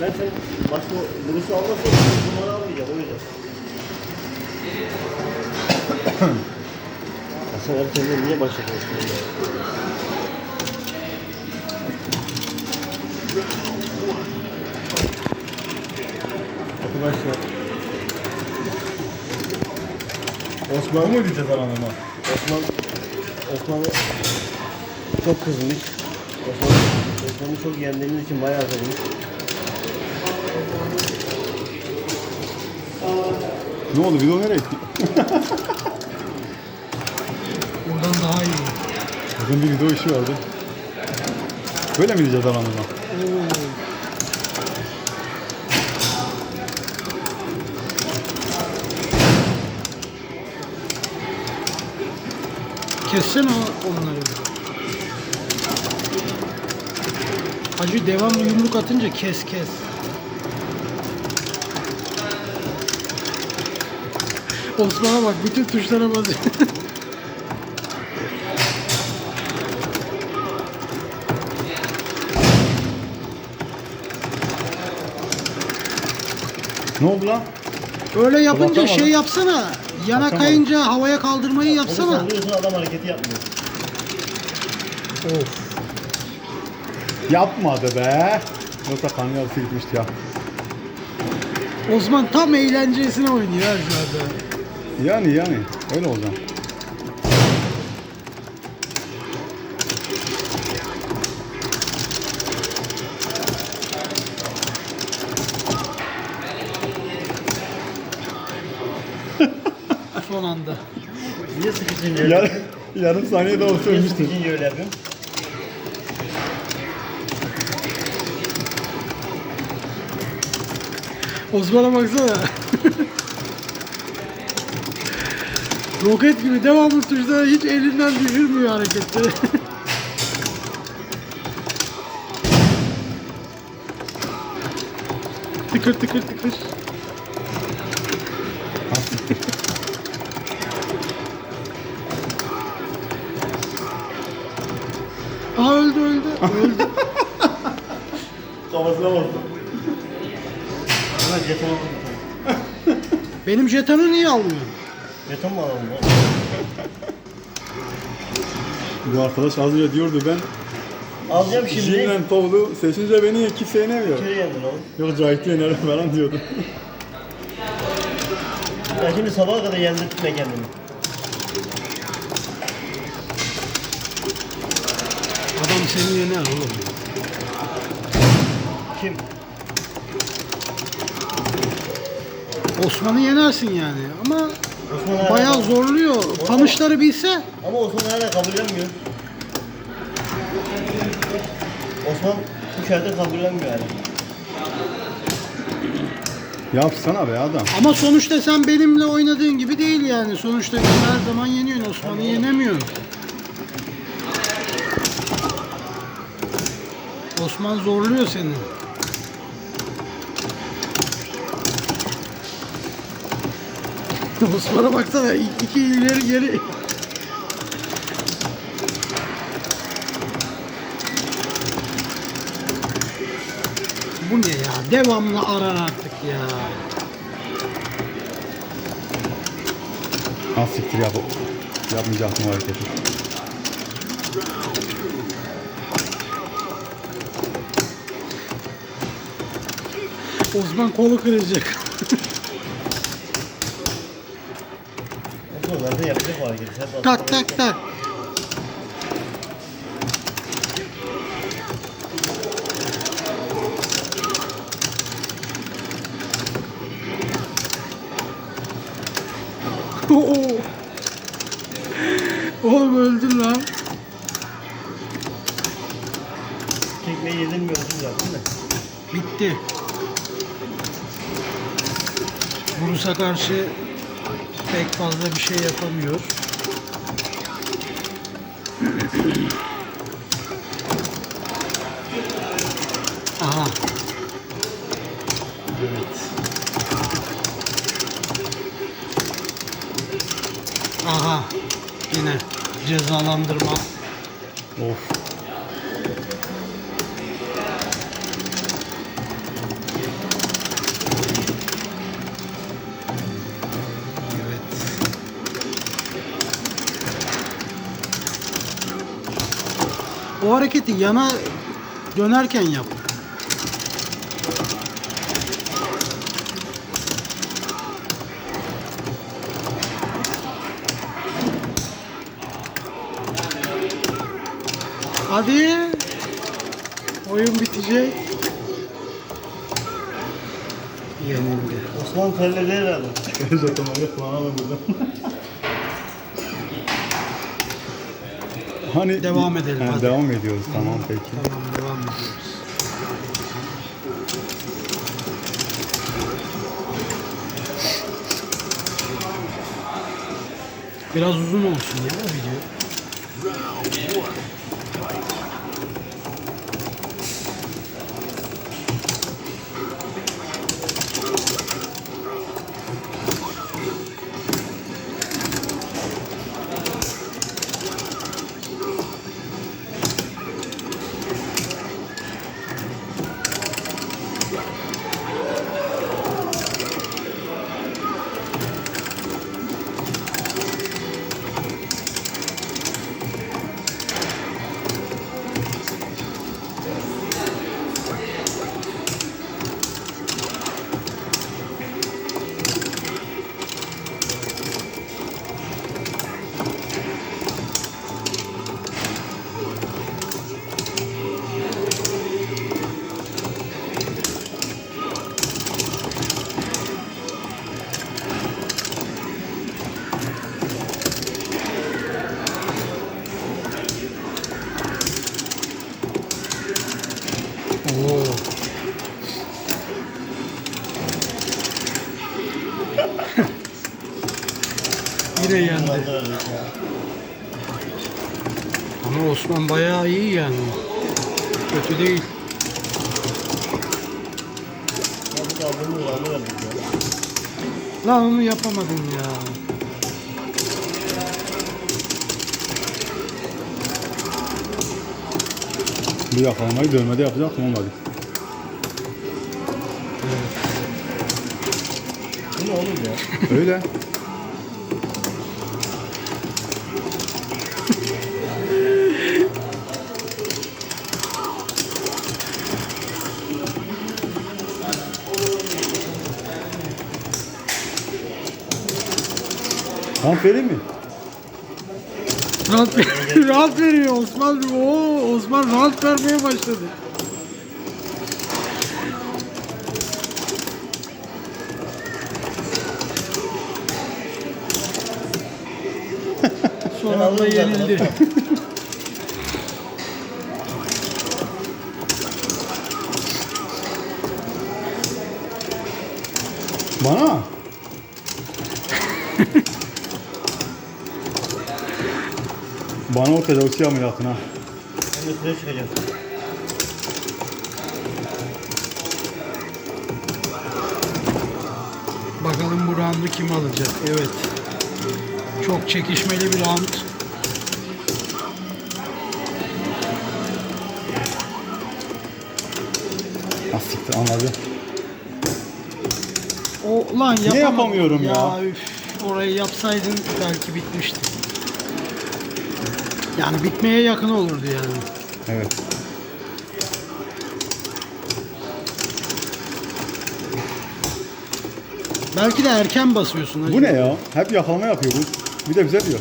Ben sen başka Bruce'u almazsan numara almayacağım o yüzden. Hasan abi kendine niye başa konuşuyorsun ya? Arkadaşlar Osman'ı mı ödeyeceğiz aranıma? Osman Osman'ı çok kızmış. Osman, Osman'ı çok yendiğimiz için bayağı kızmış. Ne oldu video nereye gitti? Buradan daha iyi. Bugün bir video işi vardı. Böyle mi gideceğiz? Oo. Kessene o- onları. Hacı devamlı yumruk atınca kes kes. Osman'a bak bütün tuşlara basıyor. Ne oldu lan? Öyle yapınca Atamadım. şey yapsana. Yana Atamadım. kayınca havaya kaldırmayı Onu yapsana. sallıyorsun adam hareketi yapmıyor. Of. Yapmadı be. Yoksa kan yarısı gitmişti ya. Osman tam eğlencesine oynuyor ha şu anda. Yani yani. Öyle olacak. Son anda. Niye sıkışınca Yar, yarım saniyede olsa Niye ölmüştü. sıkışınca öyle yapıyorsun? Osman'a baksana. Roket gibi devamlı tuşlara hiç elinden düşürmüyor hareketleri. tıkır tıkır tıkır. Aa öldü öldü. öldü. Kafasına aldım. Benim jetonu niye almıyor? Jeton mu alalım lan? Bu arkadaş az önce diyordu ben Alacağım şimdi. Jinlen Tovlu seçince beni kimse yenemiyor. Köyü yendin oğlum. Yok Cahit'i yenerim falan diyordu. Ya şimdi sabaha kadar yendirtme kendini. Adam seni yener oğlum. Kim? Osman'ı yenersin yani ama Osman bayağı zorluyor. Panışları bilse Ama Osman hala kabullenmiyor. Osman bu şartı kabullenmiyor hala. Yapsana be adam. ama sonuçta sen benimle oynadığın gibi değil yani. Sonuçta her zaman yeniyorsun. Osman'ı yenemiyorsun. Osman zorluyor seni. Osman'a baksana iki, ileri geri. Bu ne ya? Devamlı arar artık ya. Ha siktir yap. Yapmayacaktım o hareketi. Osman kolu kıracak. Yapacak. Sen tak tak tak. Oğlum öldün lan. Tekmeyi yedirmiyorsun zaten de. Bitti. Bruce'a karşı pek fazla bir şey yapamıyor. Aha. Evet. Aha. Yine cezalandırma. Of. O hareketi yana dönerken yap. Hadi. Oyun bitecek. Yenildi. Osman terledi herhalde. Zaten öyle kullanalım burada. hani Devam edelim, Ha, hadi. Devam ediyoruz tamam peki. Tamam devam ediyoruz. Biraz uzun olsun ya video. Yendi. Ama Osman bayağı iyi yani. Kötü değil. Lan onu yapamadın ya. Bu yakalamayı dövmede yapacaktım olmadı. Bu ne oğlum ya? Öyle. Kamp vereyim mi? Rant, rant veriyor Osman. Oo, Osman rant vermeye başladı. Son anda yenildi. Bana. Bana o tecavüzçü ameliyatına. Ben de süre çıkacağım. Bakalım bu roundu kim alacak? Evet. Çok çekişmeli bir round. Asiktir anladı. O lan Niye yapamadım. yapamıyorum ya? üf, orayı yapsaydın belki bitmişti. Yani bitmeye yakın olurdu yani. Evet. Belki de erken basıyorsun. hacı. Bu ne ya? Hep yakalama yapıyor bu. Bir de bize diyor.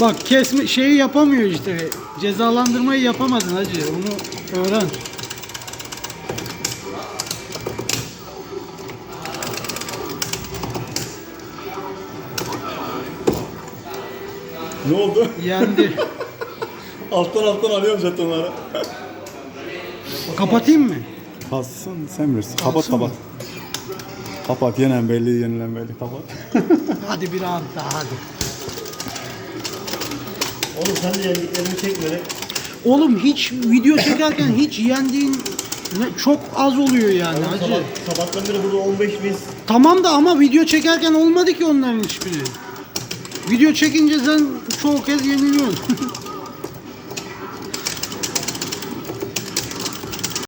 Bak kesme şeyi yapamıyor işte. Cezalandırmayı yapamadın hacı. Onu öğren. Ne oldu? Yendi. alttan alttan arıyorum jetonları. Kapatayım mı? Kalsın sen bilirsin. Kapat kapat. Kapat yenen belli yenilen belli kapat. Hadi bir round daha hadi. Oğlum sen de yendiklerimi çekme lan. Oğlum hiç video çekerken hiç yendiğin ne- çok az oluyor yani Oğlum hacı. sabah, sabahtan beri burada 15 bin Tamam da ama video çekerken olmadı ki onların hiçbiri. Video çekince sen çoğu kez yeniliyorsun.